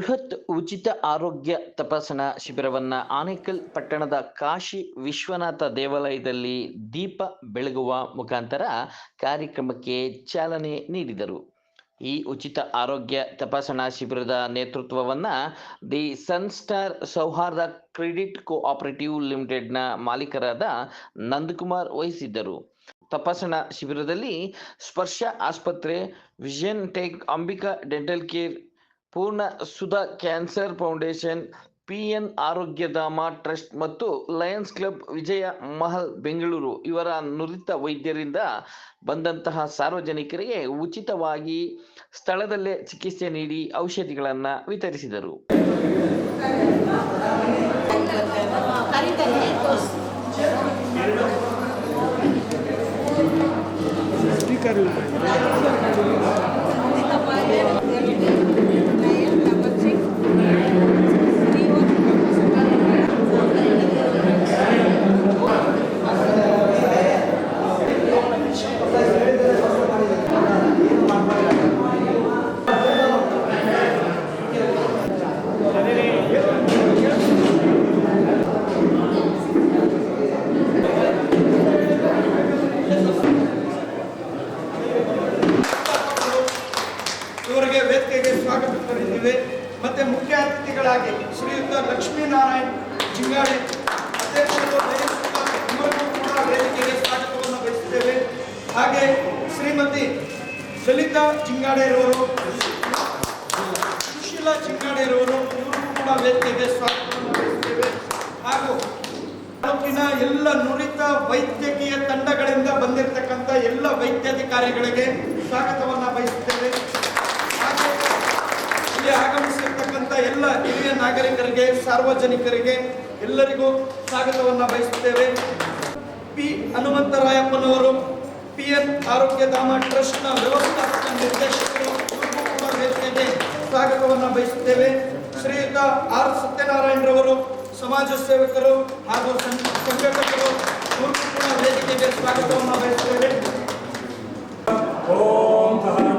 ಬೃಹತ್ ಉಚಿತ ಆರೋಗ್ಯ ತಪಾಸಣಾ ಶಿಬಿರವನ್ನ ಆನೇಕಲ್ ಪಟ್ಟಣದ ಕಾಶಿ ವಿಶ್ವನಾಥ ದೇವಾಲಯದಲ್ಲಿ ದೀಪ ಬೆಳಗುವ ಮುಖಾಂತರ ಕಾರ್ಯಕ್ರಮಕ್ಕೆ ಚಾಲನೆ ನೀಡಿದರು. ಈ ಉಚಿತ ಆರೋಗ್ಯ ತಪಾಸಣಾ ಶಿಬಿರದ ನೇತೃತ್ವವನ್ನ the Sunstar Souharda credit cooperative ಲಿಮಿಟೆಡ್ನ ಮಾಲೀಕರಾದ ನಂದಕುಮಾರ್ ವಹಿಸಿದ್ದರು. ತಪಾಸಣಾ ಶಿಬಿರದಲ್ಲಿ ಸ್ಪರ್ಶ ಆಸ್ಪತ್ರೆ, vision tech, Ambika dental care Poorna Sudha cancer foundation, PN Arogyadhama trust ಮತ್ತು ಲಯನ್ಸ್ ಕ್ಲಬ್ ವಿಜಯ ಮಹಲ್ ಬೆಂಗಳೂರು. ಇವರ ನುರಿತ ವೈದ್ಯರಿಂದ ಬಂದಂತಹ ಸಾರ್ವಜನಿಕರಿಗೆ ಉಚಿತವಾಗಿ ಸ್ಥಳದಲ್ಲೇ ಚಿಕಿತ್ಸೆ ನೀಡಿ ಔಷಧಿಗಳನ್ನು ವಿತರಿಸಿದರು ಕರೀತಾರೆ ತೋರ್ಸು ಇವರಿಗೆ ವೇದಿಕೆಗೆ ಸ್ವಾಗತ ಕೋರಿದ್ದೇವೆ ಮತ್ತೆ ಮುಖ್ಯ ಅತಿಥಿಗಳಾಗಿ ಶ್ರೀಯುತ ಲಕ್ಷ್ಮೀನಾರಾಯಣ್ ಜಿಂಗಾಡಿ ಅಧ್ಯಕ್ಷರು ಲಯನ್ಸ್ ಕ್ಲಬ್ ಇವರಿಗೂ ಕೂಡ ವೇದಿಕೆಗೆ ಸ್ವಾಗತವನ್ನು ಬಯಸುತ್ತೇವೆ ಹಾಗೆ ಶ್ರೀಮತಿ ಲಲಿತಾ ಜಿಂಗಾಡೆಯರವರು ಸುಶೀಲಾ ಜಿಂಗಾಡೆಯರವರು ಇವರು ಕೂಡ ವೇದಿಕೆಗೆ ಸ್ವಾಗತವನ್ನು ಬಯಸುತ್ತೇವೆ ಹಾಗೂ ತಾಲೂಕಿನ ಎಲ್ಲ ನುರಿತ ವೈದ್ಯಕೀಯ ತಂಡಗಳಿಂದ ಬಂದಿರತಕ್ಕಂಥ ಎಲ್ಲ ವೈದ್ಯಾಧಿಕಾರಿಗಳಿಗೆ ಸ್ವಾಗತವನ್ನ ಬಯಸುತ್ತೇವೆ. ಇಲ್ಲಿ ಆಗಮಿಸಿರ್ತಕ್ಕಂಥ ಎಲ್ಲ ಹಿರಿಯ ನಾಗರಿಕರಿಗೆ, ಸಾರ್ವಜನಿಕರಿಗೆ ಎಲ್ಲರಿಗೂ ಸ್ವಾಗತವನ್ನ ಬಯಸುತ್ತೇವೆ. ಪಿ ಹನುಮಂತರಾಯಪ್ಪನವರು ಪಿ ಎನ್ ಆರೋಗ್ಯಧಾಮ ಟ್ರಸ್ಟ್ನ ವ್ಯವಸ್ಥಾಪಕ ನಿರ್ದೇಶಕರು ವೇದಿಕೆಗೆ ಸ್ವಾಗತವನ್ನ ಬಯಸುತ್ತೇವೆ. ಶ್ರೀಯುತ ಆರ್ ಸತ್ಯನಾರಾಯಣರವರು ಸಮಾಜ ಸೇವಕರು ಹಾಗೂ ಸಂಘಟಕರು ವೇದಿಕೆಗೆ ಸ್ವಾಗತವನ್ನು ಬಯಸುತ್ತೇವೆ ॐ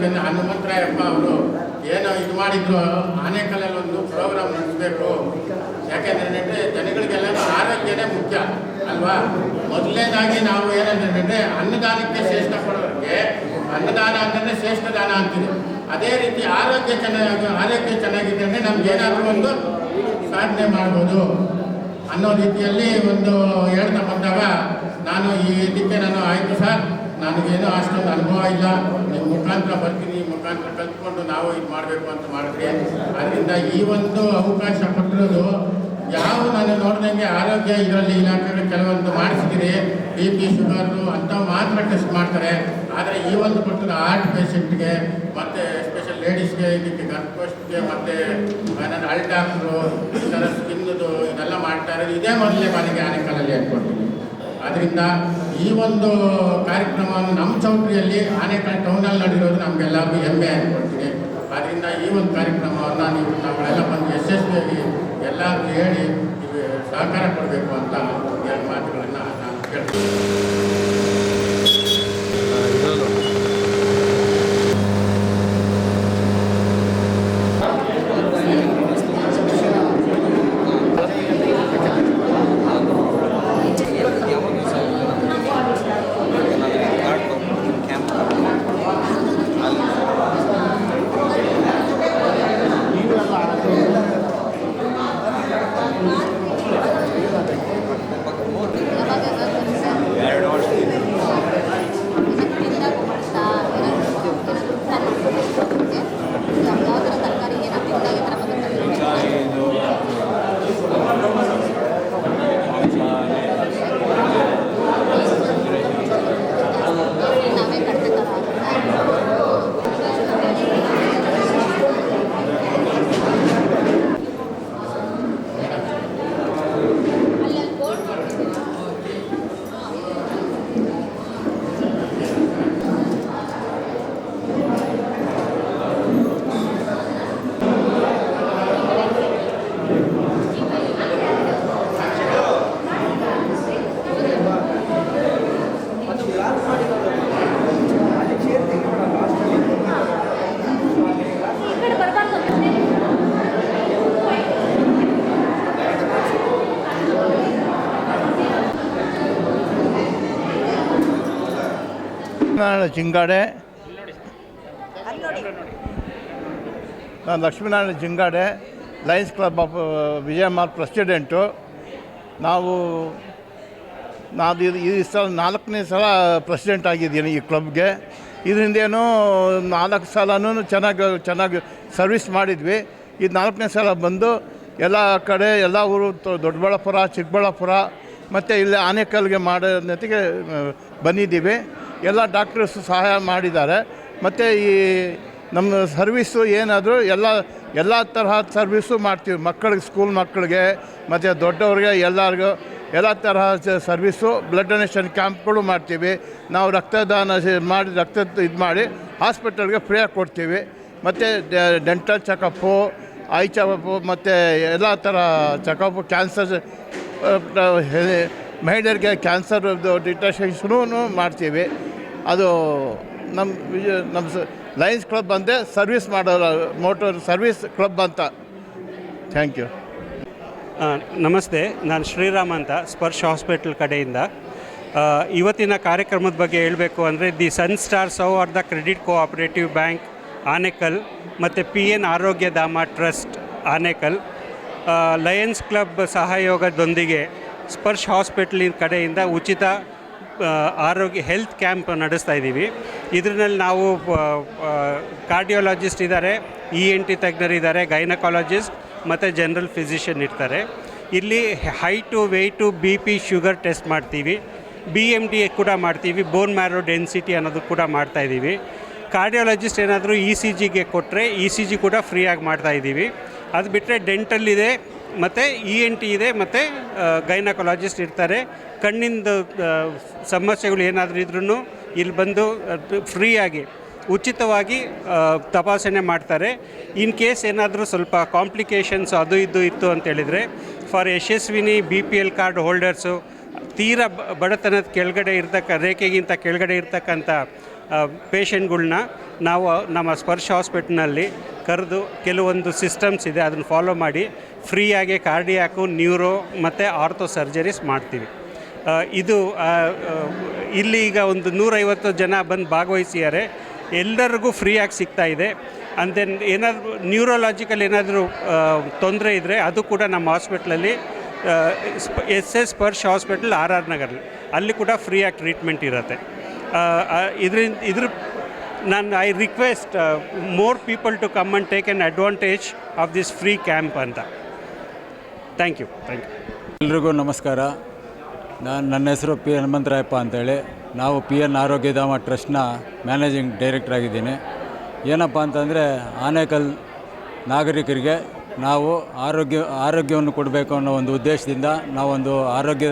ಏನಕ್ಕೆ ಹನುಮಂತರಾಯಪ್ಪ ಅವರು. ಏನೋ ಇದು ಮಾಡಿದ್ರು ಆನೆಕಲ್ಲಲ್ಲಿ ಒಂದು ಪ್ರೋಗ್ರಾಮ್ ನಡೆಸಬೇಕು. ಯಾಕೆಂದ್ರೆ ಜನಗಳಿಗೆಲ್ಲ ಆರೋಗ್ಯನೇ ಮುಖ್ಯ, ಅಲ್ವಾ? ಮೊದಲನೇದಾಗಿ ನಾವು ಏನಂತಂದ್ರೆ ಅನ್ನದಾನಕ್ಕೆ ಶ್ರೇಷ್ಠ ಕೊಡೋರಿಗೆ ಅನ್ನದಾನ ಅಂತಂದ್ರೆ ಶ್ರೇಷ್ಠ ದಾನ ಅಂತೀವಿ. ಅದೇ ರೀತಿ ಆರೋಗ್ಯ ಚೆನ್ನಾಗಿ, ಆರೋಗ್ಯ ಚೆನ್ನಾಗಿದೆ ಅಂದರೆ ನಮ್ಗೆ ಏನಾದರೂ ಒಂದು ಸಾಧನೆ ಮಾಡ್ಬೋದು. ಅನ್ನೋ ರೀತಿಯಲ್ಲಿ ಒಂದು ಹೇಳ್ತಾ ಬಂದಾಗ ನಾನು ಈ ಇದಕ್ಕೆ ನಾನು ಆಯಿತು ಸರ್. ನನಗೇನು ಅಷ್ಟೊಂದು ಅನುಭವ ಇಲ್ಲ. ನಿಮ್ಮ ಮುಖಾಂತರ ಬರ್ತೀನಿ, ಮುಖಾಂತರ ಕಲ್ತ್ಕೊಂಡು ನಾವು ಇದು ಮಾಡಬೇಕು ಅಂತ ಮಾಡಿದ್ರಿ ಅದರಿಂದ ಈ ಒಂದು ಅವಕಾಶ ಕೊಟ್ಟಿರೋದು ಯಾವ ನಾನು ನೋಡಿದಂಗೆ ಆರೋಗ್ಯ ಇದರಲ್ಲಿ ಇಲಾಖೆಗಳು ಕೆಲವೊಂದು ಮಾಡಿಸಿದಿರಿ ಬಿ ಪಿ ಶುಗರು ಅಂತ ಮಾತ್ರ ಟೆಸ್ಟ್ ಮಾಡ್ತಾರೆ. ಆದರೆ ಈ ಒಂದು ಕೊಟ್ಟಿರೋ ಹಾರ್ಟ್ ಪೇಷಂಟ್ಗೆ ಮತ್ತು ಸ್ಪೆಷಲ್ ಲೇಡೀಸ್ಗೆ ಇದಕ್ಕೆ ಗರ್ಭಸ್ಟ್ಗೆ ಮತ್ತು ನನ್ನ ಡಾಕ್ಟ್ರು ಈ ಥರ ಸ್ಕಿನ್ನದು ಇದೆಲ್ಲ ಮಾಡ್ತಾ ಇರೋದು ಇದೇ ಮೊದಲೇ ಬಾರಿಗೆ ಆನೆಕಾಲಲ್ಲಿ ಹೇಳ್ಕೊಡ್ತೀನಿ ಅದರಿಂದ ಈ ಒಂದು ಕಾರ್ಯಕ್ರಮವನ್ನು ನಮ್ಮ ಚೌಟ್ರಿಯಲ್ಲಿ ಆನೇಕಲ್ ಟೌನಲ್ಲಿ ನಡೆಯೋದು ನಮಗೆಲ್ಲರಿಗೂ ಹೆಮ್ಮೆ ಅನ್ಕೊಳ್ತೀನಿ ಆದ್ದರಿಂದ ಈ ಒಂದು ಕಾರ್ಯಕ್ರಮವನ್ನು ನೀವು ನಾವೆಲ್ಲ ಬಂದು ಯಶಸ್ವಿಯಾಗಿ ಎಲ್ಲರಿಗೂ ಹೇಳಿ ನೀವು ಸಹಕಾರ ಕೊಡಬೇಕು ಅಂತ ಎರಡು ಮಾತುಗಳನ್ನು ನಾನು ಕೇಳ್ತೀನಿ. ಲಕ್ಷ್ಮೀನಾರಾಯಣ ಜಿಂಗಾಡೆ ನಾನು Lakshminarayana Jingade lions club of ವಿಜಯಮಾರ್ president. ನಾವು ನಾನು ಇದು ಈ ಸಲ ನಾಲ್ಕನೇ ಸಲ ಪ್ರೆಸಿಡೆಂಟ್ ಆಗಿದ್ದೀನಿ ಈ ಕ್ಲಬ್ಗೆ. ಇದರಿಂದೇನು ನಾಲ್ಕು ಸಲನೂ ಚೆನ್ನಾಗಿ ಚೆನ್ನಾಗಿ ಸರ್ವಿಸ್ ಮಾಡಿದ್ವಿ. ಇದು ನಾಲ್ಕನೇ ಸಲ ಬಂದು ಎಲ್ಲ ಕಡೆ, ಎಲ್ಲ ಊರು ದೊಡ್ಡಬಳ್ಳಾಪುರ, ಚಿಕ್ಕಬಳ್ಳಾಪುರ, ಮತ್ತು ಇಲ್ಲಿ ಆನೇಕಲ್ಗೆ ಮಾಡೋದಕ್ಕೆ ಬಂದಿದ್ದೀವಿ. ಎಲ್ಲ ಡಾಕ್ಟರ್ಸ್ ಸಹಾಯ ಮಾಡಿದ್ದಾರೆ. ಮತ್ತು ಈ ನಮ್ಮ ಸರ್ವೀಸು ಏನಾದರೂ ಎಲ್ಲ ಎಲ್ಲ ತರಹದ ಸರ್ವೀಸು ಮಾಡ್ತೀವಿ. ಮಕ್ಕಳಿಗೆ, ಸ್ಕೂಲ್ ಮಕ್ಕಳಿಗೆ, ಮತ್ತು ದೊಡ್ಡವ್ರಿಗೆ ಎಲ್ಲರಿಗೂ ಎಲ್ಲ ತರಹ ಸ- ಸರ್ವೀಸು ಬ್ಲಡ್ ಡೊನೇಷನ್ ಕ್ಯಾಂಪ್ಗಳು ಮಾಡ್ತೀವಿ. ನಾವು ರಕ್ತದಾನ ಮಾಡಿ, ರಕ್ತ ಇದು ಮಾಡಿ ಹಾಸ್ಪಿಟಲ್ಗೆ ಫ್ರೀಯಾಗಿ ಕೊಡ್ತೀವಿ. ಮತ್ತು ಡೆಂಟಲ್ ಚೆಕಪ್ಪು, ಐ ಚೆಕಪ್ಪು, ಮತ್ತು ಎಲ್ಲ ಥರ ಚೆಕಪ್ಪು, ಕ್ಯಾನ್ಸರ್ ಮಹಿಳೆಯರಿಗೆ ಕ್ಯಾನ್ಸರ್ ಡಿಟೆಕ್ಷನ್ಸ್ನೂ ಮಾಡ್ತೀವಿ. ಅದು ನಮ್ಮ ನಮ್ಮ ಲಯನ್ಸ್ ಕ್ಲಬ್ ಅಂದರೆ ಸರ್ವಿಸ್ ಮಾಡೋ ಮೋಟರ್ ಸರ್ವಿಸ್ ಕ್ಲಬ್ ಅಂತ. Thank you. ನಮಸ್ತೆ, ನಾನು ಶ್ರೀರಾಮ್ ಅಂತ, ಸ್ಪರ್ಶ ಹಾಸ್ಪಿಟಲ್ ಕಡೆಯಿಂದ. ಇವತ್ತಿನ ಕಾರ್ಯಕ್ರಮದ ಬಗ್ಗೆ ಹೇಳಬೇಕು ಅಂದರೆ, the sun star Souharda credit cooperative bank, Anekal, ಮತ್ತು P N Arogyadhama trust, Anekal. Lions club ಸಹಯೋಗದೊಂದಿಗೆ ಸ್ಪರ್ಶ್ ಹಾಸ್ಪಿಟ್ಲಿನ ಕಡೆಯಿಂದ ಉಚಿತ ಆರೋಗ್ಯ ಹೆಲ್ತ್ ಕ್ಯಾಂಪ್ ನಡೆಸ್ತಾ ಇದ್ದೀವಿ. ಇದರಲ್ಲಿ ನಾವು ಕಾರ್ಡಿಯೋಲಾಜಿಸ್ಟ್ ಇದ್ದಾರೆ ಇ ಎನ್ ಟಿ ತಜ್ಞರಿದ್ದಾರೆ ಗೈನಕಾಲಜಿಸ್ಟ್ ಮತ್ತು ಜನರಲ್ ಫಿಸಿಷಿಯನ್ ಇರ್ತಾರೆ. ಇಲ್ಲಿ height weight B P sugar test ಮಾಡ್ತೀವಿ. ಬಿ ಎಂ ಡಿ ಕೂಡ ಮಾಡ್ತೀವಿ ಬೋನ್ ಮ್ಯಾರೋ ಡೆನ್ಸಿಟಿ ಅನ್ನೋದು ಕೂಡ ಮಾಡ್ತಾ ಇದ್ದೀವಿ. ಕಾರ್ಡಿಯೋಲಜಿಸ್ಟ್ ಏನಾದರೂ ಇ ಸಿ ಜಿಗೆ ಕೊಟ್ಟರೆ ಇ ಸಿ ಜಿ ಕೂಡ ಫ್ರೀಯಾಗಿ ಮಾಡ್ತಾ ಇದ್ದೀವಿ. ಅದು ಬಿಟ್ಟರೆ ಡೆಂಟಲ್ಲಿದೆ ಮತ್ತು ಇ ಎನ್ ಟಿ ಇದೆ, ಮತ್ತು ಗೈನಕಾಲಜಿಸ್ಟ್ ಇರ್ತಾರೆ. ಕಣ್ಣಿಂದ ಸಮಸ್ಯೆಗಳು ಏನಾದರೂ ಇದ್ರೂ ಇಲ್ಲಿ ಬಂದು ಫ್ರೀಯಾಗಿ ಉಚಿತವಾಗಿ ತಪಾಸಣೆ ಮಾಡ್ತಾರೆ. ಇನ್ ಕೇಸ್ ಏನಾದರೂ ಸ್ವಲ್ಪ ಕಾಂಪ್ಲಿಕೇಶನ್ಸ್ ಅದು ಇದು ಇತ್ತು ಅಂತೇಳಿದರೆ for Yashasvini B P L card holders ತೀರಾ ಬಡತನದ ಕೆಳಗಡೆ ಇರ್ತಕ್ಕ, ರೇಖೆಗಿಂತ ಕೆಳಗಡೆ ಇರ್ತಕ್ಕಂಥ ಪೇಷಂಟ್ಗಳ್ನ ನಾವು ನಮ್ಮ ಸ್ಪರ್ಶ ಹಾಸ್ಪಿಟ್ಲ್ನಲ್ಲಿ ಕರೆದು ಕೆಲವೊಂದು ಸಿಸ್ಟಮ್ಸ್ ಇದೆ, ಅದನ್ನು ಫಾಲೋ ಮಾಡಿ ಫ್ರೀಯಾಗಿ ಕಾರ್ಡಿಯಾಕು ನ್ಯೂರೋ ಮತ್ತು ಆರ್ಥೋ ಸರ್ಜರೀಸ್ ಮಾಡ್ತೀವಿ. ಇದು ಇಲ್ಲಿ ಈಗ ಒಂದು ನೂರೈವತ್ತು ಜನ ಬಂದು ಭಾಗವಹಿಸಿದ್ದಾರೆ. ಎಲ್ಲರಿಗೂ ಫ್ರೀಯಾಗಿ ಸಿಗ್ತಾ ಇದೆ. ಆ್ಯಂಡ್ ದೆನ್ ಏನಾದರೂ ನ್ಯೂರೋಲಾಜಿಕಲ್ ಏನಾದರೂ ತೊಂದರೆ ಇದ್ದರೆ ಅದು ಕೂಡ ನಮ್ಮ ಹಾಸ್ಪಿಟ್ಲಲ್ಲಿ S S Sparsh hospital R R ನಗರಲ್ಲಿ ಅಲ್ಲಿ ಕೂಡ ಫ್ರೀಯಾಗಿ ಟ್ರೀಟ್ಮೆಂಟ್ ಇರುತ್ತೆ. ಇದರಿಂದ, ಇದ್ರ ನಾನು I request more people to come and take an advantage of this free camp ಅಂತ. ಥ್ಯಾಂಕ್ ಯು ಥ್ಯಾಂಕ್ ಯು ಎಲ್ರಿಗೂ ನಮಸ್ಕಾರ. ನಾನು ನನ್ನ ಹೆಸರು ಪಿ ಹನುಮಂತರಾಯಪ್ಪ ಅಂತೇಳಿ. ನಾವು ಪಿ ಎನ್ ಆರೋಗ್ಯಧಾಮ ಟ್ರಸ್ಟ್ನ ಮ್ಯಾನೇಜಿಂಗ್ ಡೈರೆಕ್ಟರ್ ಆಗಿದ್ದೀನಿ. ಏನಪ್ಪ ಅಂತಂದರೆ, ಆನೇಕಲ್ ನಾಗರಿಕರಿಗೆ ನಾವು ಆರೋಗ್ಯ, ಆರೋಗ್ಯವನ್ನು ಕೊಡಬೇಕು ಅನ್ನೋ ಒಂದು ಉದ್ದೇಶದಿಂದ ನಾವೊಂದು ಆರೋಗ್ಯ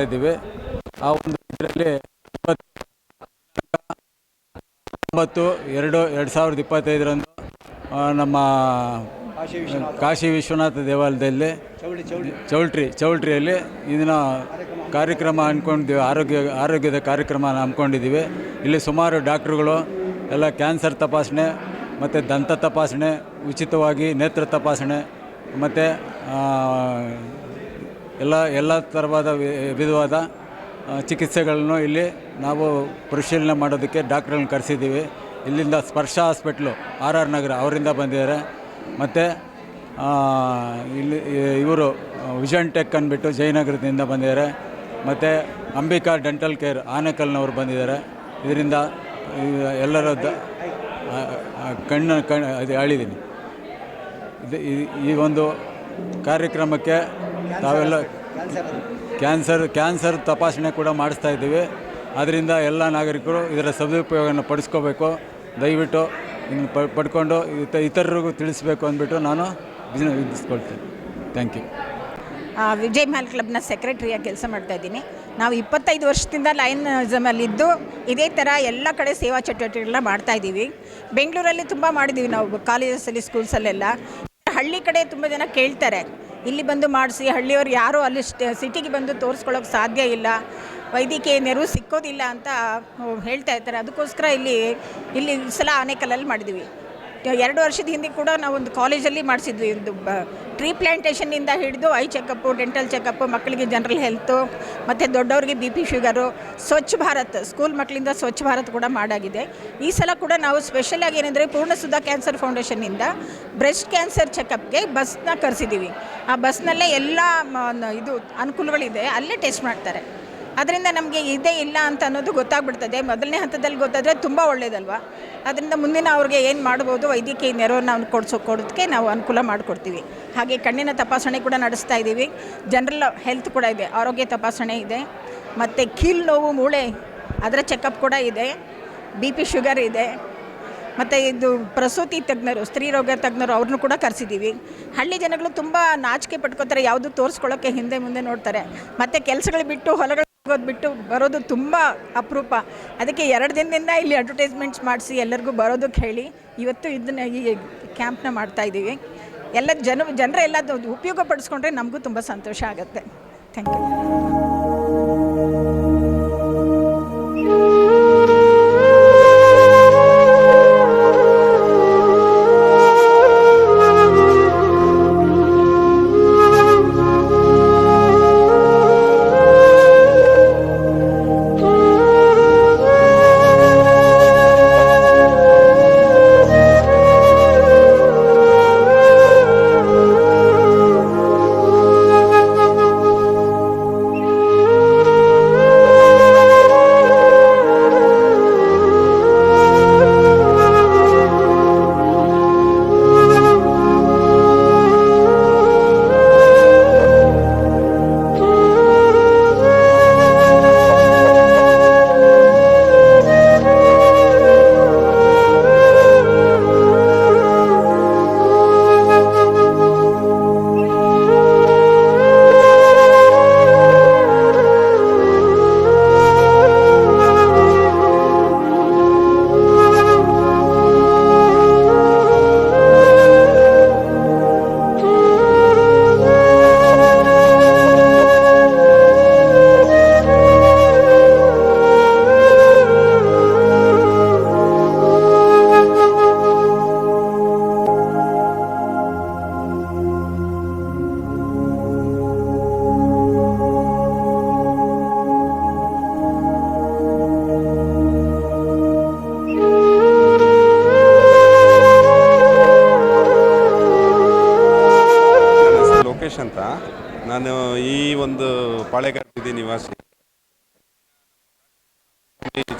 ಇದ್ದೀವಿ. ಆ ಒಂದು ಇದರಲ್ಲಿ ಒಂಬತ್ತು ಎರಡು ಎರಡು ಸಾವಿರದ ಇಪ್ಪತ್ತೈದರಂದು ನಮ್ಮ ಕಾಶಿ ವಿಶ್ವನಾಥ. ದೇವಾಲಯದಲ್ಲಿ ಚೌಲ್ಟ್ರಿ ಚೌಲ್ಟ್ರಿಯಲ್ಲಿ ಇದನ್ನ ಕಾರ್ಯಕ್ರಮ. ಅಂದ್ಕೊಂಡಿದ್ದೀವಿ ಆರೋಗ್ಯ ಆರೋಗ್ಯದ ಕಾರ್ಯಕ್ರಮ ಅಂದ್ಕೊಂಡಿದ್ದೀವಿ ಇಲ್ಲಿ ಸುಮಾರು ಡಾಕ್ಟ್ರುಗಳು ಎಲ್ಲ ಕ್ಯಾನ್ಸರ್ ತಪಾಸಣೆ ಮತ್ತು ದಂತ ತಪಾಸಣೆ ಉಚಿತವಾಗಿ ನೇತ್ರ ತಪಾಸಣೆ ಮತ್ತು ಎಲ್ಲ ಎಲ್ಲ ಥರವಾದ ವಿಧವಾದ ಚಿಕಿತ್ಸೆಗಳನ್ನು ಇಲ್ಲಿ ನಾವು ಪರಿಶೀಲನೆ ಮಾಡೋದಕ್ಕೆ ಡಾಕ್ಟ್ರನ್ನ ಕರೆಸಿದ್ದೀವಿ. ಇಲ್ಲಿಂದ ಸ್ಪರ್ಶ ಹಾಸ್ಪಿಟ್ಲು, ಆರ್ ಆರ್ ನಗರ ಅವರಿಂದ ಬಂದಿದ್ದಾರೆ. ಮತ್ತು ಇಲ್ಲಿ ಇವರು ವಿಷನ್ ಟೆಕ್ ಅಂದ್ಬಿಟ್ಟು ಜಯನಗರದಿಂದ ಬಂದಿದ್ದಾರೆ. ಮತ್ತು, ಅಂಬಿಕಾ ಡೆಂಟಲ್ ಕೇರ್ ಆನೇಕಲ್ನವರು ಬಂದಿದ್ದಾರೆ. ಇದರಿಂದ ಎಲ್ಲರ ದ- ಕಣ್ಣು ಕಣ್ಣು ಅದು ಹೇಳಿದ್ದೀನಿ ಇದು ಈ ಒಂದು ಕಾರ್ಯಕ್ರಮಕ್ಕೆ ತಾವೆಲ್ಲ ಕ್ಯಾನ್ಸರ್ ಕ್ಯಾನ್ಸರ್ ತಪಾಸಣೆ ಕೂಡ ಮಾಡಿಸ್ತಾ ಇದ್ದೀವಿ. ಅದರಿಂದ ಎಲ್ಲ ನಾಗರಿಕರು ಇದರ ಸದುಪಯೋಗವನ್ನು ಪಡಿಸ್ಕೋಬೇಕು. ದಯವಿಟ್ಟು ಇನ್ನು ಪ ಪಡ್ಕೊಂಡು ಇತ ಇತರರಿಗೂ ತಿಳಿಸ್ಬೇಕು ಅಂದ್ಬಿಟ್ಟು ನಾನು ವಿಧಿಸ್ಕೊಳ್ತೀನಿ ಥ್ಯಾಂಕ್ ಯು ಆ, ವಿಜಯ್ ಮಹಲ್ ಕ್ಲಬ್ನ ಸೆಕ್ರೆಟರಿಯಾಗಿ ಕೆಲಸ ಮಾಡ್ತಾ ಇದ್ದೀನಿ. ನಾವು ಇಪ್ಪತ್ತೈದು ವರ್ಷದಿಂದ ಲಯನಿಸಮಲ್ಲಿದ್ದು ಇದೇ ಥರ ಎಲ್ಲ ಕಡೆ ಸೇವಾ ಚಟುವಟಿಕೆಗಳನ್ನ ಮಾಡ್ತಾ ಇದ್ದೀವಿ. ಬೆಂಗಳೂರಲ್ಲಿ ತುಂಬ ಮಾಡಿದ್ದೀವಿ ನಾವು ಕಾಲೇಜಸಲ್ಲಿ ಸ್ಕೂಲ್ಸಲ್ಲೆಲ್ಲ. ಹಳ್ಳಿ ಕಡೆ ತುಂಬ ಜನ ಕೇಳ್ತಾರೆ. ಇಲ್ಲಿ ಬಂದು ಮಾಡಿಸಿ, ಹಳ್ಳಿಯವ್ರು ಯಾರೂ ಅಲ್ಲಿ ಸಿಟಿಗೆ ಬಂದು ತೋರಿಸ್ಕೊಳ್ಳೋಕೆ ಸಾಧ್ಯ ಇಲ್ಲ. ವೈದ್ಯಕೀಯ ನೆರವು ಸಿಕ್ಕೋದಿಲ್ಲ ಅಂತ ಹೇಳ್ತಾ ಇರ್ತಾರೆ ಅದಕ್ಕೋಸ್ಕರ ಇಲ್ಲಿ ಇಲ್ಲಿ ಸಲ ಆನೇಕಲ್ಲಲ್ಲಿ ಮಾಡಿದ್ದೀವಿ ಎರಡು ವರ್ಷದ ಹಿಂದೆ ಕೂಡ ನಾವು ಒಂದು ಕಾಲೇಜಲ್ಲಿ ಮಾಡಿಸಿದ್ವಿ. ಒಂದು ಟ್ರೀ ಪ್ಲ್ಯಾಂಟೇಷನ್ನಿಂದ ಹಿಡಿದು ಐ ಚೆಕಪ್ಪು ಡೆಂಟಲ್ ಚೆಕಪ್ಪು ಮಕ್ಕಳಿಗೆ ಜನರಲ್ ಹೆಲ್ತು ಮತ್ತು ದೊಡ್ಡವರಿಗೆ B P sugar Swachh Bharat school ಮಕ್ಕಳಿಂದ ಸ್ವಚ್ಛ ಭಾರತ್ ಕೂಡ ಮಾಡಾಗಿದೆ. ಈ ಸಲ ಕೂಡ ನಾವು ಸ್ಪೆಷಲಾಗಿ ಏನಂದರೆ ಪೂರ್ಣಸುಧಾ ಕ್ಯಾನ್ಸರ್ ಫೌಂಡೇಶನ್ನಿಂದ ಬ್ರೆಸ್ಟ್ ಕ್ಯಾನ್ಸರ್ ಚೆಕಪ್ಗೆ ಬಸ್ನ ಕರೆಸಿದ್ದೀವಿ ಆ ಬಸ್ನಲ್ಲೇ ಎಲ್ಲ ಇದು ಅನುಕೂಲಗಳಿದೆ. ಅಲ್ಲೇ ಟೆಸ್ಟ್ ಮಾಡ್ತಾರೆ. ಅದರಿಂದ ನಮಗೆ ಇದೇ ಇಲ್ಲ ಅಂತ ಅನ್ನೋದು ಗೊತ್ತಾಗ್ಬಿಡ್ತದೆ. ಮೊದಲನೇ ಹಂತದಲ್ಲಿ ಗೊತ್ತಾದರೆ ತುಂಬ ಒಳ್ಳೇದಲ್ವಾ? ಅದರಿಂದ ಮುಂದಿನ ಅವ್ರಿಗೆ ಏನು ಮಾಡ್ಬೋದು, ವೈದ್ಯಕೀಯ ನೆರವನ್ನು ನಾವು ಕೊಡಿಸೋ ಕೊಡೋದಕ್ಕೆ ನಾವು ಅನುಕೂಲ ಮಾಡಿಕೊಡ್ತೀವಿ. ಹಾಗೆ ಕಣ್ಣಿನ ತಪಾಸಣೆ ಕೂಡ ನಡೆಸ್ತಾ ಇದ್ದೀವಿ ಜನರಲ್ ಹೆಲ್ತ್ ಕೂಡ ಇದೆ. ಆರೋಗ್ಯ ತಪಾಸಣೆ ಇದೆ. ಮತ್ತು ಕೀಲು ನೋವು, ಮೂಳೆ, ಅದರ ಚೆಕಪ್ ಕೂಡ ಇದೆ. ಬಿ ಪಿ ಶುಗರ್ ಇದೆ. ಮತ್ತು ಇದು ಪ್ರಸೂತಿ ತಜ್ಞರು, ಸ್ತ್ರೀ ರೋಗ ತಜ್ಞರು ಅವ್ರನ್ನೂ ಕೂಡ ಕರೆಸಿದ್ದೀವಿ ಹಳ್ಳಿ ಜನಗಳು ತುಂಬ ನಾಚಿಕೆ ಪಟ್ಕೋತಾರೆ, ಯಾವುದು ತೋರಿಸ್ಕೊಳ್ಳೋಕ್ಕೆ ಹಿಂದೆ ಮುಂದೆ ನೋಡ್ತಾರೆ. ಮತ್ತು ಕೆಲಸಗಳು ಬಿಟ್ಟು ಹೊಲಗಳು ಬಿಟ್ಟು ಬರೋದು ತುಂಬ ಅಪರೂಪ. ಅದಕ್ಕೆ ಎರಡು ದಿನದಿಂದ ಇಲ್ಲಿ ಅಡ್ವರ್ಟೈಸ್ಮೆಂಟ್ಸ್ ಮಾಡಿಸಿ ಎಲ್ಲರಿಗೂ ಬರೋದಕ್ಕೆ ಹೇಳಿ ಇವತ್ತು ಇದನ್ನ ಈ ಕ್ಯಾಂಪ್ನ ಮಾಡ್ತಾ ಇದ್ದೀವಿ. ಎಲ್ಲ ಜನ ಜನರೆಲ್ಲ ಉಪಯೋಗ ಪಡಿಸ್ಕೊಂಡ್ರೆ ನಮಗೂ ತುಂಬ ಸಂತೋಷ ಆಗುತ್ತೆ. ಥ್ಯಾಂಕ್ ಯು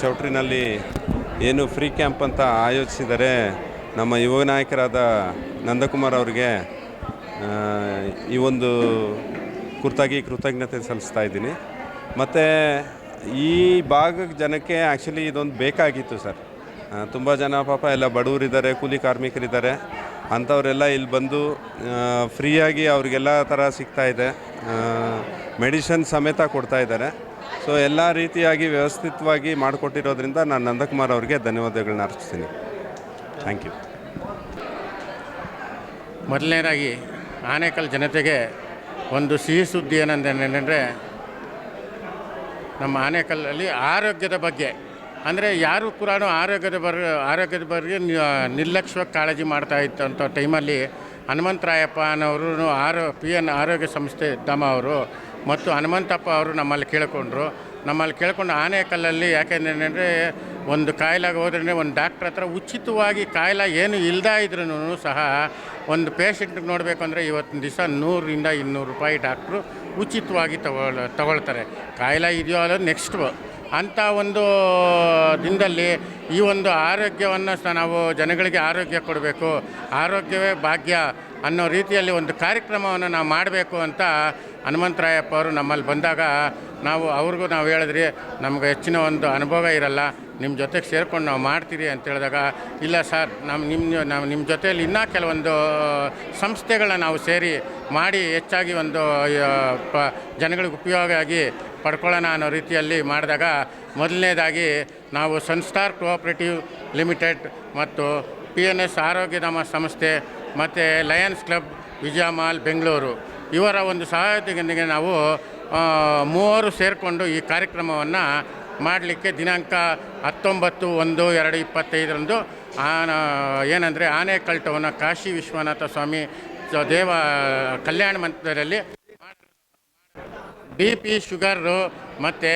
ಚೌಟ್ರಿನಲ್ಲಿ ಏನು ಫ್ರೀ ಕ್ಯಾಂಪ್ ಅಂತ ಆಯೋಜಿಸಿದರೆ ನಮ್ಮ ಯುವ ನಾಯಕರಾದ ನಂದಕುಮಾರ್ ಅವರಿಗೆ ಈ ಒಂದು ಕುರ್ತಾಗಿ ಕೃತಜ್ಞತೆ ಸಲ್ಲಿಸ್ತಾ ಇದ್ದೀನಿ. ಮತ್ತು ಈ ಭಾಗದ ಜನಕ್ಕೆ ಆ್ಯಕ್ಚುಲಿ ಇದೊಂದು ಬೇಕಾಗಿತ್ತು ಸರ್. ತುಂಬ ಜನ ಪಾಪ ಎಲ್ಲ ಬಡವರಿದ್ದಾರೆ, ಕೂಲಿ ಕಾರ್ಮಿಕರಿದ್ದಾರೆ. ಅಂಥವರೆಲ್ಲ ಇಲ್ಲಿ ಬಂದು ಫ್ರೀಯಾಗಿ ಅವ್ರಿಗೆಲ್ಲ ಥರ ಇದೆ. ಮೆಡಿಷನ್ ಸಮೇತ ಕೊಡ್ತಾ ಇದ್ದಾರೆ. ಸೊ ಎಲ್ಲ ರೀತಿಯಾಗಿ ವ್ಯವಸ್ಥಿತವಾಗಿ ಮಾಡಿಕೊಟ್ಟಿರೋದ್ರಿಂದ ನಾನು ನಂದಕುಮಾರ್ ಅವರಿಗೆ ಧನ್ಯವಾದಗಳನ್ನ ಅರ್ಪಿಸ್ತೀನಿ. ಥ್ಯಾಂಕ್ ಯು ಮೊದಲನೇದಾಗಿ, ಆನೇಕಲ್ ಜನತೆಗೆ ಒಂದು ಸಿಹಿ ಸುದ್ದಿ ಏನಂದರೆ ನಮ್ಮ ಆನೇಕಲ್ಲಲ್ಲಿ ಆರೋಗ್ಯದ ಬಗ್ಗೆ. ಅಂದರೆ ಯಾರು ಕೂಡ ಆರೋಗ್ಯದ ಬರ್ ಆರೋಗ್ಯದ ಬಗ್ಗೆ ನಿರ್ಲಕ್ಷ್ಯ ಕಾಳಜಿ ಮಾಡ್ತಾ ಇತ್ತಂಥ ಟೈಮಲ್ಲಿ ಹನುಮಂತರಾಯಪ್ಪ ಅನ್ನೋರು ಆರೋ ಪಿ ಎನ್ ಆರೋಗ್ಯ ಸಂಸ್ಥೆ ಇದ್ದಮ್ಮ ಅವರು ಮತ್ತು ಹನುಮಂತಪ್ಪ ಅವರು ನಮ್ಮಲ್ಲಿ ಕೇಳಿಕೊಂಡ್ರು. ನಮ್ಮಲ್ಲಿ ಕೇಳ್ಕೊಂಡು ಆನೇಕಲ್ಲಲ್ಲಿ ಯಾಕೆಂದರೆ ಒಂದು ಕಾಯಿಲೆಗೆ ಹೋದ್ರೆ ಒಂದು ಡಾಕ್ಟ್ರ್ ಹತ್ರ ಉಚಿತವಾಗಿ ಕಾಯಿಲೆ ಏನು ಇಲ್ಲದೇ ಇದ್ರೂ ಸಹ ಒಂದು ಪೇಷಂಟ್ಗೆ ನೋಡಬೇಕು ಅಂದರೆ ಇವತ್ತಿನ ದಿವಸ ನೂರರಿಂದ ಇನ್ನೂರು ರೂಪಾಯಿ ಡಾಕ್ಟ್ರು ಉಚಿತವಾಗಿ ತಗೊಳ್, ತಗೊಳ್ತಾರೆ. ಕಾಯಿಲೆ ಇದೆಯೋ ಅಲ್ಲ ನೆಕ್ಸ್ಟ್ ಅಂಥ ಒಂದು ದಿನದಲ್ಲಿ ಈ ಒಂದು ಆರೋಗ್ಯವನ್ನು ಸಹ ನಾವು ಜನಗಳಿಗೆ ಆರೋಗ್ಯ ಕೊಡಬೇಕು. ಆರೋಗ್ಯವೇ ಭಾಗ್ಯ. ಅನ್ನೋ ರೀತಿಯಲ್ಲಿ ಒಂದು ಕಾರ್ಯಕ್ರಮವನ್ನು ನಾವು ಮಾಡಬೇಕು ಅಂತ ಹನುಮಂತರಾಯಪ್ಪ ಅವರು ನಮ್ಮಲ್ಲಿ ಬಂದಾಗ ನಾವು ಅವ್ರಿಗೂ ನಾವು ಹೇಳಿದ್ರಿ, ನಮ್ಗೆ ಹೆಚ್ಚಿನ ಒಂದು ಅನುಭವ ಇರಲ್ಲ ನಿಮ್ಮ ಜೊತೆಗೆ ಸೇರಿಕೊಂಡು ನಾವು ಮಾಡ್ತೀರಿ ಅಂತ ಹೇಳಿದಾಗ, ಇಲ್ಲ ಸರ್ ನಮ್ಮ ನಿಮ್ಮ ನಾವು ನಿಮ್ಮ ಜೊತೆಯಲ್ಲಿ ಇನ್ನೂ ಕೆಲವೊಂದು ಸಂಸ್ಥೆಗಳನ್ನ ನಾವು ಸೇರಿ ಮಾಡಿ ಹೆಚ್ಚಾಗಿ ಒಂದು ಪ, ಜನಗಳಿಗೆ ಉಪಯೋಗ ಆಗಿ ಪಡ್ಕೊಳ್ಳೋಣ ಅನ್ನೋ ರೀತಿಯಲ್ಲಿ ಮಾಡಿದಾಗ ಮೊದಲನೇದಾಗಿ ನಾವು ಸನ್ಸ್ಟಾರ್ ಕೋಆಪ್ರೇಟಿವ್ ಲಿಮಿಟೆಡ್ ಮತ್ತು ಪಿ ಎನ್ ಎಸ್ ಆರೋಗ್ಯಧಾಮ ಸಂಸ್ಥೆ ಮತ್ತು ಲಯನ್ಸ್ ಕ್ಲಬ್ ವಿಜಯಮಾಲ್ ಬೆಂಗಳೂರು. ಇವರ ಒಂದು ಸಹಾಯತೆಯೊಂದಿಗೆ ನಾವು ಮೂವರು ಸೇರಿಕೊಂಡು ಈ ಕಾರ್ಯಕ್ರಮವನ್ನು ಮಾಡಲಿಕ್ಕೆ ದಿನಾಂಕ ಹತ್ತೊಂಬತ್ತು ಒಂದು ಎರಡು ಇಪ್ಪತ್ತೈದರಂದು ಆನ, ಏನಂದರೆ ಆನೆ ಟೌನ ಕಾಶಿ ವಿಶ್ವನಾಥ ಸ್ವಾಮಿ ದೇವ, ಕಲ್ಯಾಣ ಮಂದಿರದಲ್ಲಿ ಬಿ ಪಿ ಶುಗರು ಮತ್ತು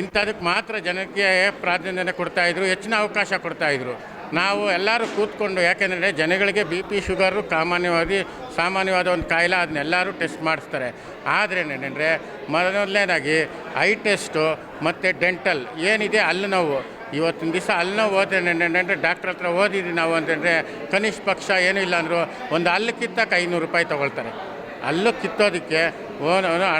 ಇಂಥದಕ್ಕೆ ಮಾತ್ರ ಜನಕ್ಕೆ ಪ್ರಾಧಾನ್ಯತೆ ಕೊಡ್ತಾಯಿದ್ರು ಹೆಚ್ಚಿನ ಅವಕಾಶ ಕೊಡ್ತಾಯಿದ್ರು ನಾವು ಎಲ್ಲರೂ ಕೂತ್ಕೊಂಡು, ಯಾಕೆಂದರೆ ಜನಗಳಿಗೆ ಬಿ ಪಿ ಶುಗರು ಸಾಮಾನ್ಯವಾಗಿ, ಸಾಮಾನ್ಯವಾದ ಒಂದು ಕಾಯಿಲೆ ಅದನ್ನೆಲ್ಲರೂ ಟೆಸ್ಟ್ ಮಾಡಿಸ್ತಾರೆ. ಆದರೆ ಏನಂದರೆ, ಮೊದಲನೇದಾಗಿ ಐ ಟೆಸ್ಟು ಮತ್ತು ಡೆಂಟಲ್ ಏನಿದೆ ಅಲ್ಲಿ ನೋವು. ಇವತ್ತಿನ ದಿವಸ ಅಲ್ಲಿ ನೋವು ಹೋದ್ರೆ ಏನೇನೆಂದರೆ ಡಾಕ್ಟ್ರ್ ಹತ್ರ ಓದಿದ್ವಿ ನಾವು ಅಂತಂದರೆ, ಕನಿಷ್ಠ ಪಕ್ಷ ಏನೂ ಇಲ್ಲ ಅಂದರು, ಒಂದು ಹಲ್ಲು ಕಿತ್ತಕ್ಕೆ ಐನೂರು ರೂಪಾಯಿ ತೊಗೊಳ್ತಾರೆ. ಅಲ್ಲೂ ಕಿತ್ತೋದಕ್ಕೆ ಓ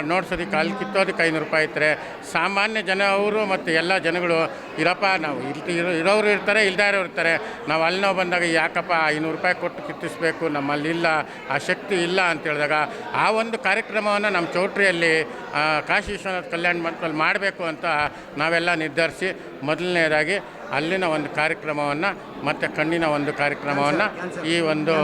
ನೋಡ್ಸೋದಕ್ಕೆ ಅಲ್ಲಿ ಕಿತ್ತೋದಕ್ಕೆ ಐನೂರು ರೂಪಾಯಿ ಇದ್ದರೆ ಸಾಮಾನ್ಯ ಜನ ಅವರು ಮತ್ತು ಎಲ್ಲ ಜನಗಳು ಇರಪ್ಪ ನಾವು ಇಲ್ಲಿ ಇರೋ ಇರೋರು ಇರ್ತಾರೆ ಇಲ್ಲದೇ ಇರೋರು ಇರ್ತಾರೆ. ನಾವು ಅಲ್ಲಿ ನಾವು ಬಂದಾಗ ಯಾಕಪ್ಪ ಐನೂರು ರೂಪಾಯಿ ಕೊಟ್ಟು ಕಿತ್ತಿಸ್ಬೇಕು ನಮ್ಮಲ್ಲಿ ಇಲ್ಲ ಆ ಶಕ್ತಿ ಇಲ್ಲ ಅಂತ ಹೇಳಿದಾಗ ಆ ಒಂದು ಕಾರ್ಯಕ್ರಮವನ್ನು ನಮ್ಮ ಚೌಟ್ರಿಯಲ್ಲಿ ಕಾಶಿ ವಿಶ್ವನಾಥ್ ಕಲ್ಯಾಣ ಮಂಟಪದಲ್ಲಿ ಮಾಡಬೇಕು ಅಂತ ನಾವೆಲ್ಲ ನಿರ್ಧರಿಸಿ ಮೊದಲನೇದಾಗಿ ಅಲ್ಲಿನ ಒಂದು ಕಾರ್ಯಕ್ರಮವನ್ನು ಮತ್ತು ಕಣ್ಣಿನ ಒಂದು ಕಾರ್ಯಕ್ರಮವನ್ನು ಈ ಒಂದು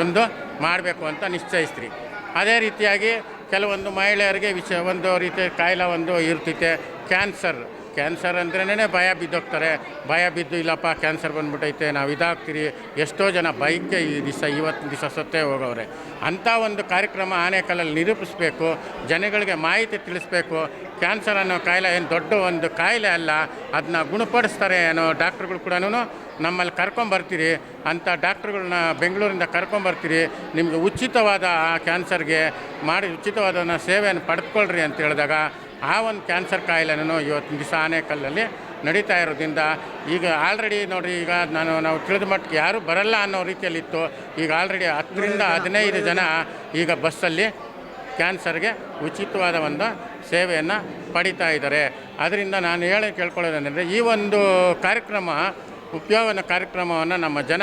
ಒಂದು ಮಾಡಬೇಕು ಅಂತ ನಿಶ್ಚಯಿಸ್ರಿ ಅದೇ ರೀತಿಯಾಗಿ ಕೆಲವೊಂದು ಮಹಿಳೆಯರಿಗೆ ವಿಷ, ಒಂದು ರೀತಿ ಕಾಯಿಲೆ ಒಂದು ಇರ್ತೈತೆ ಕ್ಯಾನ್ಸರ್ ಕ್ಯಾನ್ಸರ್ ಅಂದ್ರೇ ಭಯ ಬಿದ್ದೋಗ್ತಾರೆ. ಭಯ ಬಿದ್ದು, ಇಲ್ಲಪ್ಪ, ಕ್ಯಾನ್ಸರ್ ಬಂದ್ಬಿಟ್ಟೈತೆ ನಾವು ಇದಾಗ್ತೀರಿ. ಎಷ್ಟೋ ಜನ ಬೈಕ್ಗೆ ಈ ದಿವಸ ಇವತ್ತು ದಿವಸ ಸತ್ತೇ ಹೋಗವ್ರೆ. ಅಂಥ ಒಂದು ಕಾರ್ಯಕ್ರಮ ಆನೇಕಲ್ಲಲ್ಲಿ ನಿರೂಪಿಸಬೇಕು. ಜನಗಳಿಗೆ ಮಾಹಿತಿ ತಿಳಿಸ್ಬೇಕು. ಕ್ಯಾನ್ಸರ್ ಅನ್ನೋ ಕಾಯಿಲೆ, ಏನು ದೊಡ್ಡ ಒಂದು ಕಾಯಿಲೆ ಅಲ್ಲ, ಅದನ್ನ ಗುಣಪಡಿಸ್ತಾರೆ ಅನ್ನೋ ಡಾಕ್ಟ್ರುಗಳು ಕೂಡ ನಮ್ಮಲ್ಲಿ ಕರ್ಕೊಂಬರ್ತೀರಿ ಅಂಥ ಡಾಕ್ಟ್ರುಗಳನ್ನ ಬೆಂಗಳೂರಿಂದ ಕರ್ಕೊಂಬರ್ತೀರಿ ನಿಮಗೆ ಉಚಿತವಾದ ಆ ಕ್ಯಾನ್ಸರ್ಗೆ ಮಾಡಿ ಉಚಿತವಾದ ಸೇವೆಯನ್ನು ಪಡೆದುಕೊಳ್ಳ್ರಿ ಅಂತ ಹೇಳಿದಾಗ ಆ ಒಂದು ಕ್ಯಾನ್ಸರ್ ಕಾಯಿಲೆನೂ ಇವತ್ತಿನ ದಿವಸ ಆನೇಕಲ್ಲಲ್ಲಿ ನಡೀತಾ ಇರೋದ್ರಿಂದ ಈಗ ಆಲ್ರೆಡಿ ನೋಡಿ ಈಗ ನಾನು, ನಾವು ತಿಳಿದ ಮಟ್ಟಿಗೆ ಯಾರೂ ಬರಲ್ಲ ಅನ್ನೋ ರೀತಿಯಲ್ಲಿತ್ತು. ಈಗ ಆಲ್ರೆಡಿ ಹತ್ತರಿಂದ ಹದಿನೈದು ಜನ ಈಗ ಬಸ್ಸಲ್ಲಿ ಕ್ಯಾನ್ಸರ್ಗೆ ಉಚಿತವಾದ ಒಂದು ಸೇವೆಯನ್ನು ಪಡಿತಾ ಇದ್ದಾರೆ. ಅದರಿಂದ ನಾನು ಹೇಳಿ ಕೇಳ್ಕೊಳ್ಳೋದೇನೆಂದರೆ ಈ ಒಂದು ಕಾರ್ಯಕ್ರಮ ಉಪಯೋಗದ ಕಾರ್ಯಕ್ರಮವನ್ನು ನಮ್ಮ ಜನ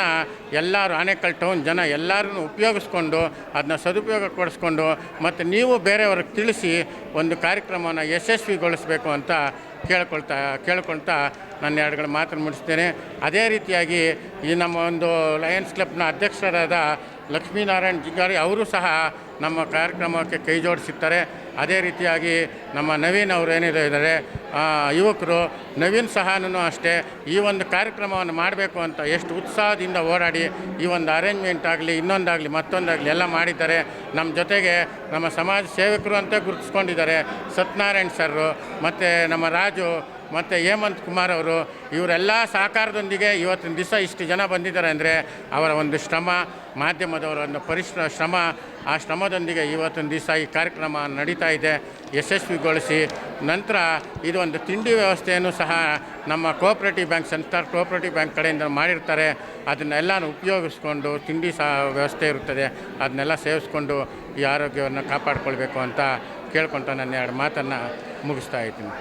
ಎಲ್ಲರೂ, ಆನೇಕಲ್ ಟೌನ್ ಜನ ಎಲ್ಲರೂ ಉಪಯೋಗಿಸ್ಕೊಂಡು ಅದನ್ನ ಸದುಪಯೋಗ ಕೊಡಿಸ್ಕೊಂಡು ಮತ್ತು ನೀವು ಬೇರೆಯವ್ರಿಗೆ ತಿಳಿಸಿ ಒಂದು ಕಾರ್ಯಕ್ರಮವನ್ನು ಯಶಸ್ವಿಗೊಳಿಸಬೇಕು ಅಂತ ಕೇಳ್ಕೊಳ್ತಾ ಕೇಳ್ಕೊಳ್ತಾ ನನ್ನ ಎರಡುಗಳ ಮಾತನ್ನು ಮುಗಿಸ್ತೇನೆ. ಅದೇ ರೀತಿಯಾಗಿ ಈ ನಮ್ಮ ಒಂದು ಲಯನ್ಸ್ ಕ್ಲಬ್ನ ಅಧ್ಯಕ್ಷರಾದ ಲಕ್ಷ್ಮೀನಾರಾಯಣ್ ಜಿಗಾರಿ ಅವರು ಸಹ ನಮ್ಮ ಕಾರ್ಯಕ್ರಮಕ್ಕೆ ಕೈ ಜೋಡಿಸಿರ್ತಾರೆ. ಅದೇ ರೀತಿಯಾಗಿ ನಮ್ಮ ನವೀನ್ ಅವರು ಇದ್ದಾರೆ ಯುವಕರು, ನವೀನ್ ಸಹಾನೂ ಅಷ್ಟೇ, ಈ ಒಂದು ಕಾರ್ಯಕ್ರಮವನ್ನು ಮಾಡಬೇಕು ಅಂತ ಎಷ್ಟು ಉತ್ಸಾಹದಿಂದ ಓಡಾಡಿ ಈ ಒಂದು ಅರೇಂಜ್ಮೆಂಟ್ ಆಗಲಿ, ಇನ್ನೊಂದಾಗಲಿ, ಮತ್ತೊಂದಾಗಲಿ ಎಲ್ಲ ಮಾಡಿದ್ದಾರೆ. ನಮ್ಮ ಜೊತೆಗೆ ನಮ್ಮ ಸಮಾಜ ಸೇವಕರು ಅಂತ ಗುರುತಿಸ್ಕೊಂಡಿದ್ದಾರೆ. ಸತ್ಯನಾರಾಯಣ್ ಸರ್ರು, ಮತ್ತು ನಮ್ಮ ರಾಜು ಮತ್ತು ಹೇಮಂತ್ ಕುಮಾರ್ ಅವರು, ಇವರೆಲ್ಲ ಸಹಕಾರದೊಂದಿಗೆ ಇವತ್ತಿನ ದಿವಸ ಇಷ್ಟು ಜನ ಬಂದಿದ್ದಾರೆ ಅಂದರೆ ಅವರ ಒಂದು ಶ್ರಮ ಮಾಧ್ಯಮದವರ ಒಂದು ಪರಿಶ್ರ, ಶ್ರಮ, ಆ ಶ್ರಮದೊಂದಿಗೆ ಇವತ್ತಿನ ದಿವಸ ಈ ಕಾರ್ಯಕ್ರಮ ನಡೀತಾ ಇದೆ, ಯಶಸ್ವಿಗೊಳಿಸಿ. ನಂತರ ಇದು ಒಂದು ತಿಂಡಿ ವ್ಯವಸ್ಥೆಯನ್ನು ಸಹ ನಮ್ಮ cooperative bank centre cooperative bank ಕಡೆಯಿಂದ ಮಾಡಿರ್ತಾರೆ. ಅದನ್ನೆಲ್ಲ ಉಪಯೋಗಿಸ್ಕೊಂಡು ತಿಂಡಿ ಸಹ ವ್ಯವಸ್ಥೆ ಇರುತ್ತದೆ. ಅದನ್ನೆಲ್ಲ ಸೇವಿಸ್ಕೊಂಡು ಈ ಆರೋಗ್ಯವನ್ನು ಕಾಪಾಡಿಕೊಳ್ಬೇಕು ಅಂತ ಕೇಳ್ಕೊತ ನನ್ನ ಎರಡು ಮಾತನ್ನು ಮುಗಿಸ್ತಾ ಇದ್ದೀನಿ.